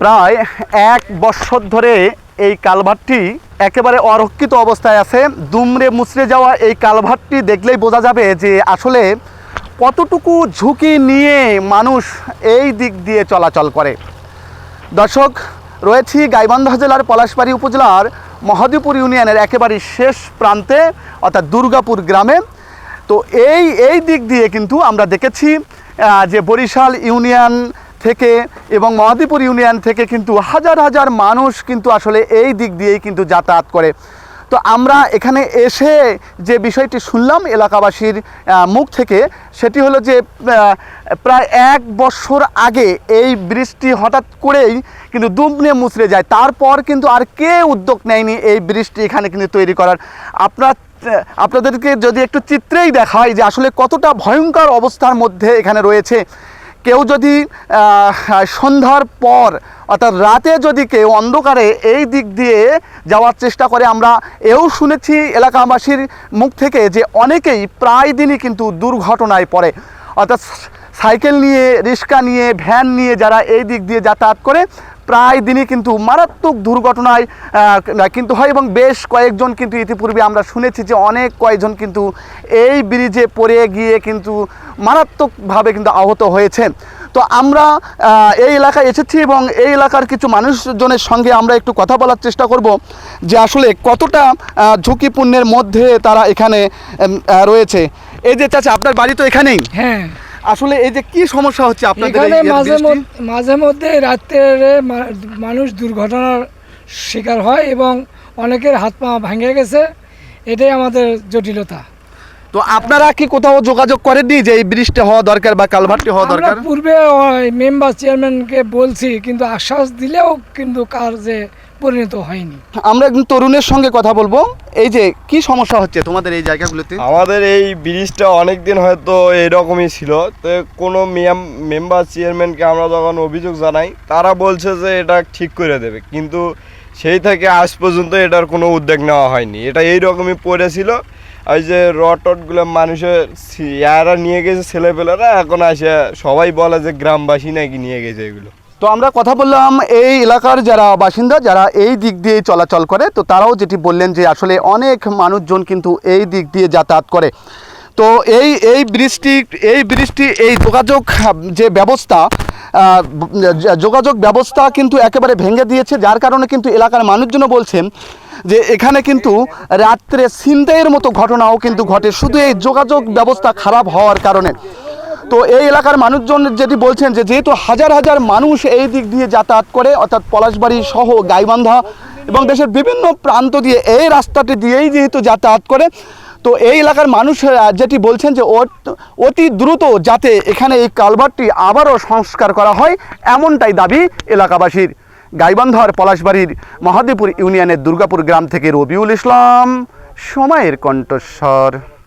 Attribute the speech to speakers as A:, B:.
A: প্রায় এক বৎসর ধরে এই কালভারটি একেবারে অরক্ষিত অবস্থায় আছে। দুমড়ে মুচড়ে যাওয়া এই কালভারটি দেখলেই বোঝা যাবে যে আসলে কতটুকু ঝুঁকি নিয়ে মানুষ এই দিক দিয়ে চলাচল করে। দর্শক, রয়েছি গাইবান্ধা জেলার পলাশবাড়ি উপজেলার মহাদেবপুর ইউনিয়নের একেবারে শেষ প্রান্তে, অর্থাৎ দুর্গাপুর গ্রামে। তো এই এই দিক দিয়ে কিন্তু আমরা দেখেছি যে বরিশাল ইউনিয়ন থেকে এবং মহাদীপুর ইউনিয়ন থেকে কিন্তু হাজার হাজার মানুষ কিন্তু আসলে এই দিক দিয়েই কিন্তু যাতায়াত করে। তো আমরা এখানে এসে যে বিষয়টি শুনলাম এলাকাবাসীর মুখ থেকে, সেটি হলো যে প্রায় এক বছর আগে এই বৃষ্টি হঠাৎ করেই কিন্তু দুমড়ে মুচড়ে যায়। তারপর কিন্তু আর কে উদ্যোগ নেয়নি এই বৃষ্টি এখানে কিন্তু তৈরি করার। আপনার আপনাদেরকে যদি একটু চিত্রেই দেখায় যে আসলে কতটা ভয়ঙ্কর অবস্থার মধ্যে এখানে রয়েছে। কেউ যদি সন্ধ্যার পর, অর্থাৎ রাতে যদি কেউ অন্ধকারে এই দিক দিয়ে যাওয়ার চেষ্টা করে, আমরা এও শুনেছি এলাকাবাসীর মুখ থেকে যে অনেকেই প্রায় দিনই কিন্তু দুর্ঘটনায় পড়ে। অর্থাৎ সাইকেল নিয়ে, রিক্সা নিয়ে, ভ্যান নিয়ে যারা এই দিক দিয়ে যাতায়াত করে প্রায় দিনই কিন্তু মারাত্মক দুর্ঘটনায় কিন্তু হয় এবং বেশ কয়েকজন কিন্তু ইতিপূর্বে আমরা শুনেছি যে অনেক কয়েকজন কিন্তু এই ব্রিজে পড়ে গিয়ে কিন্তু মারাত্মকভাবে কিন্তু আহত হয়েছে তো আমরা এই এলাকায় এসেছি এবং এই এলাকার কিছু মানুষজনের সঙ্গে আমরা একটু কথা বলার চেষ্টা করব যে আসলে কতটা ঝুঁকিপূর্ণের মধ্যে তারা এখানে রয়েছে। এই যে চাচা, আপনার বাড়ি তো এখানেই?
B: হ্যাঁ।
A: আসলে এই যে কি সমস্যা হচ্ছে আপনাদের
B: মাঝে মধ্যে- মাঝে মধ্যে রাত্রে মানুষ দুর্ঘটনার শিকার হয় এবং অনেকের হাত পা ভেঙে গেছে। এটাই আমাদের জটিলতা।
A: তো আপনারা কি কোথাও যোগাযোগ করেননি যে এই বৃষ্টি হওয়া দরকার বা কালভারটি হওয়া দরকার?
B: পূর্বে মেম্বার চেয়ারম্যানকে বলছি কিন্তু আশ্বাস দিলেও কিন্তু কাজে পরিণত হয়নি।
A: আমরা একজন তরুণের সঙ্গে কথা বলব। এই যে কি সমস্যা হচ্ছে তোমাদের এই জায়গাগুলোতে?
C: আমাদের এই ব্রিজটা অনেক দিন হয়তো এরকমই ছিল। তো কোনো মেম্বার চেয়ারম্যানকে আমরা যখন অভিযোগ জানাই তারা বলছে যে এটা ঠিক করে দেবে। কিন্তু সেই থেকে আজ পর্যন্ত এটার কোনো উদ্যোগ নেওয়া হয়নি। এটা এই রকমই পড়েছিল। ওই যে রড রটটগুলো মানুষের ইয়ারা নিয়ে গেছে ছেলেপেলেরা। এখন আসে সবাই বলে যে গ্রামবাসী নাকি নিয়ে গেছে এগুলো।
A: তো আমরা কথা বললাম এই এলাকার যারা বাসিন্দা, যারা এই দিক দিয়ে চলাচল করে, তো তারাও যেটি বললেন যে আসলে অনেক মানুষজন কিন্তু এই দিক দিয়ে যাতায়াত করে। তো এই এই বৃষ্টি এই বৃষ্টি, এই যোগাযোগ, যে ব্যবস্থা যোগাযোগ ব্যবস্থা কিন্তু একেবারে ভেঙে দিয়েছে, যার কারণে কিন্তু এলাকার মানুষজনও বলছেন যে এখানে কিন্তু রাত্রে ছিনতাইয়ের মতো ঘটনাও কিন্তু ঘটে। শুধু এই যোগাযোগ ব্যবস্থা খারাপ হওয়ার কারণে। তো এই এলাকার মানুষজন যেটি বলছেন যে যেহেতু হাজার হাজার মানুষ এই দিক দিয়ে যাতায়াত করে, অর্থাৎ পলাশবাড়ি সহ গাইবান্ধা এবং দেশের বিভিন্ন প্রান্ত দিয়ে এই রাস্তাটি দিয়েই যেহেতু যাতায়াত করে, তো এই এলাকার মানুষ যেটি বলছেন যে অত- দ্রুত যাতে এখানে এই কালভারটি আবারও সংস্কার করা হয়, এমনটাই দাবি এলাকাবাসীর। গাইবান্ধার পলাশবাড়ির মহাদেবপুর ইউনিয়নের দুর্গাপুর গ্রাম থেকে রবিউল ইসলাম, সময়ের কণ্ঠস্বর।